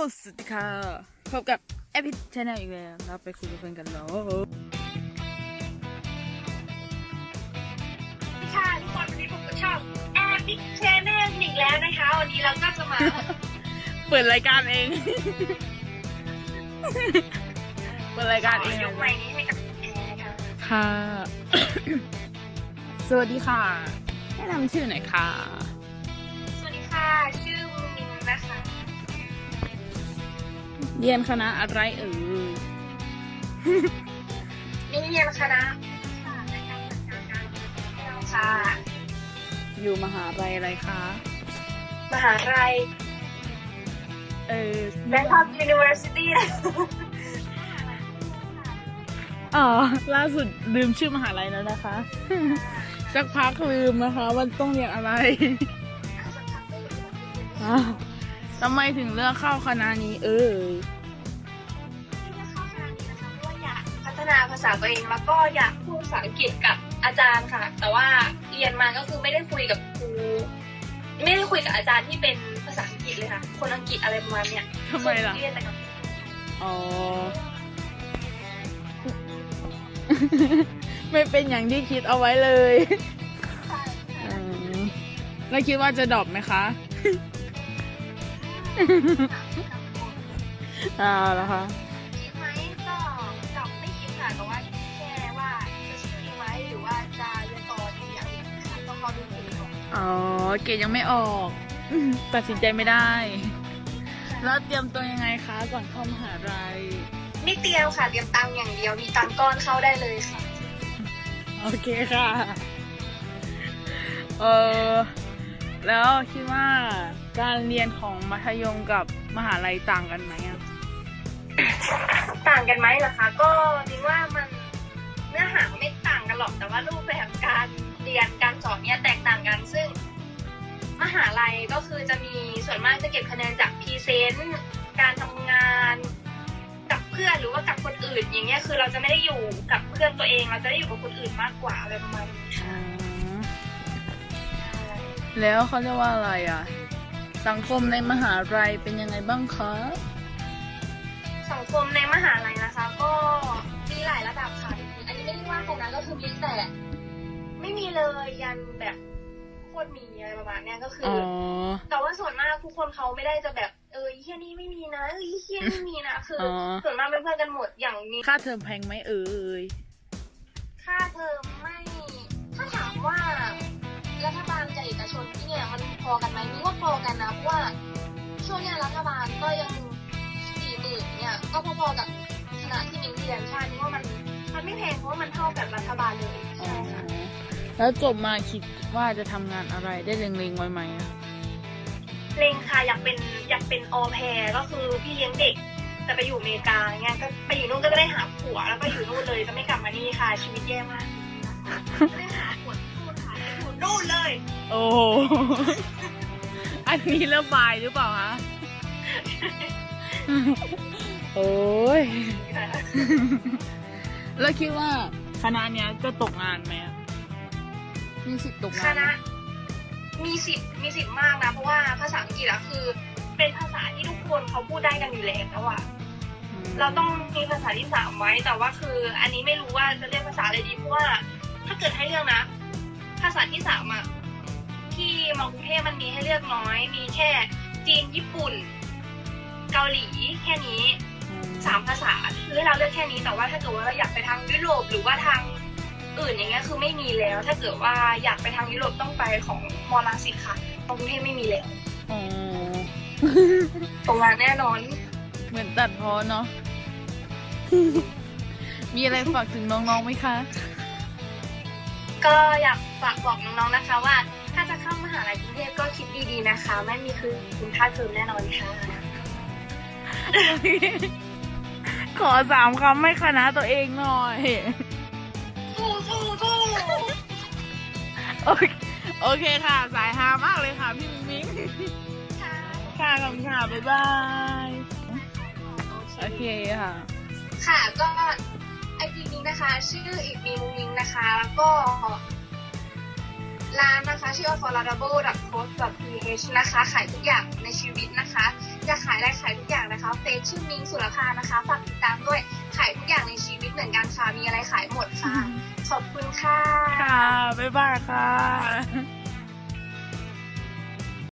สวัสดีค่ะ พบกับแอปพิชแนลอีกแล้วเราไปคุยกับเพื่อนกันแล้วค่ะทุกคนวันนี้ผมก็ชอบแอร์บิ๊กเชนเนอร์อีกแล้วนะคะ วันนี้เราก็จะมา เปิดรายการเอง เปิดรายการเองยกไมค์นี้ให้กับแอร์ค่ะค่ะ สวัสดีค่ะแนะนำชื่อหน่อยค่ะ สวัสดีค่ะ ชื่อมูมินนะคะ เรียนคณะอะไรเอ่ยนี่เรียนคณะค่ะ อยู่มหาลัยอะไรคะ มหาลัยเออแบงคอกยูนิเวอร์ซิตี้อ๋อ ล่าสุดลืมชื่อมหาลัยแล้วนะคะ สักพักลืมนะคะว่าต้องเรียนอะไรอ้าว ทำไมถึงเลือกเข้าคณะนี้เอ่ยที่จะเข้าคณะนี้นะคะเพราะว่าอยากพัฒนาภาษาตัวเองแล้วก็อยากพูดภาษาอังกฤษกับอาจารย์ค่ะ แต่ว่าเรียนมาก็คือไม่ได้คุยกับครู ไม่ได้คุยกับอาจารย์ที่เป็นภาษาอังกฤษเลยค่ะ คนอังกฤษอะไรประมาณเนี้ยทำไมล่ะ เรียนแต่กับอ๋อ ไม่เป็นอย่างที่คิดเอาไว้เลยอืมแล้วคิดว่าจะดรอปไหมคะ อ้าวแล้วคะคิดไหมก็ดอกไม่คิดค่ะแต่ว่าแค่ว่าจะชื่อไว้หรือว่าจะเรียนต่อดีอย่างนี้ค่ะต้องรอดูผลก่อนอ๋อเกรดยังไม่ออกอืมตัดสินใจไม่ได้ แล้วเตรียมตัวยังไงคะ ก่อนเข้ามหาลัยไม่เตรียมค่ะเตรียมตังค์อย่างเดียวมีตังค์ก้อนเข้าได้เลยค่ะ โอเคค่ะ เออ แล้วคิดว่าการเรียนของมัธยมกับมหาลัยต่างกันไหมอะต่างกันไหมล่ะคะ ก็จริงว่ามันเนื้อหาไม่ต่างกันหรอกแต่ว่ารูปแบบการเรียนการสอนเนี่ยแตกต่างกันซึ่ง มหาลัยก็คือจะมีส่วนมากจะเก็บคะแนนจากพรีเซนต์การทำงานกับเพื่อนหรือว่ากับคนอื่นอย่างเงี้ยคือเราจะไม่ได้อยู่กับเพื่อนตัวเองเราจะได้อยู่กับคนอื่นมากกว่าอะไรประมาณนี้ค่ะ แล้วเขาเรียกว่าอะไรอะสังคมในมหาลัยเป็นยังไงบ้างคะ สังคมในมหาลัยนะคะ ก็มีหลายระดับค่ะ อันนี้ไม่ได้ว่าใครนะก็คือมีแต่ ไม่มีเลยยันแบบโคตรมีอะไรประมาณเนี้ยก็คืออ๋ออแต่ว่าส่วนมากทุกคนเขาไม่ได้จะแบบเออเฮียนี่ไม่มีนะเออเฮียนี่มีนะคือออส่วนมากเป็นเพื่อนกันหมดอย่างนี้ค่าเทอมแพงไหมเอ่ยค่าเทอมไม่ ถ้าถามว่า รัฐบาลกับเอกชนที่เนี่ยมันพอกันไหมนี่ว่าพอกันนะเพราะว่าช่วงเนี้ยรัฐบาลก็ยังสี่หมื่นเนี่ยก็พอๆกับคณะที่มิ้นเรียนใช่นี่ว่ามันมันไม่แพงเพราะว่ามันเท่ากับรัฐบาลเลยใช่ค่ะแล้วจบมาคิดว่าจะทำงานอะไรได้เล็งๆไว้ไหมอะเลงค่ะอยากเป็นอยากเป็นออแพรก็คือพี่เลี้ยงเด็กแต่ไปอยู่อเมริกาเงี้ยก็ไปอยู่นู่นก็จะได้หาผัวแล้วก็อยู่นู่นเลยจะไม่กลับมานี่ค่ะชีวิตแย่มาก นู่นเลย โอ้โห อันนี้ระบายหรือเปล่าคะ โอ้ย แล้วคิดว่าคณะเนี้ยจะตกงานไหมอะมีสิทธิ์ตกคงานไหมณะมีสิทธิ์มีสิทธิ์มากนะ เพราะว่าภาษาอังกฤษอะคือ เป็นภาษาที่ทุกคนเขาพูดได้กันอยู่แล้วอะมเราต้องมีภาษาที่สามไว้แต่ว่าคือ อันนี้ไม่รู้ว่าจะเรียกภาษาอะไรดีเพราะว่า ถ้าเกิดให้เลือกนะ ภาษาที่สามอะที่มอกรุงเทพมันมีให้เลือกน้อย มีแค่จีนญี่ปุ่น เกาหลีแค่นี้อืมสามภาษาคือให้เราเลือกแค่นี้แต่ว่าถ้าเกิดว่าเราอยากไปทางยุโรปหรือว่าทางอื่นอย่างเงี้ยคือไม่มีแล้ว ถ้าเกิดว่าอยากไปทางยุโรปต้องไปของมอลังสิตค่ะตรงกรุงเทพไม่มีแล้วอ๋อตรงงานแน่นอน เหมือนตัดพอเนาะมีอะไรฝากถึงน้องๆไหมคะ ก็อยากฝากบอกน้องๆนะคะว่า ถ้าจะเข้ามหาลัยกรุงเทพก็คิดดีๆนะคะ ไม่มีคือคุณค่าเทอมแน่นอนค่ะ ขอสามคำให้คณะตัวเองหน่อย สู้สู้สู้โอเคโอเคค่ะ สายฮามากเลยค่ะพี่มิงมิงค่ะค่ะขอบคุณค่ะ บ๊ายบาย โอเคค่ะ ค่ะก็ ไอจีนี้นะคะ ชื่ออีกมีมุงมิงนะคะ แล้วก็ร้านนะคะ ชื่อ affordable c o s t ph นะคะ ขายทุกอย่างในชีวิตนะคะอยากขายอะไรขายทุกอย่างนะคะนะคะเฟซชื่อมิงสุรคานะคะฝากติดตามด้วยขายทุกอย่างในชีวิตเหมือนกันค่ะมีอะไรขายหมดค่ะ ขอบคุณค่ะ ค่ะ บ๊ายบายค่ะ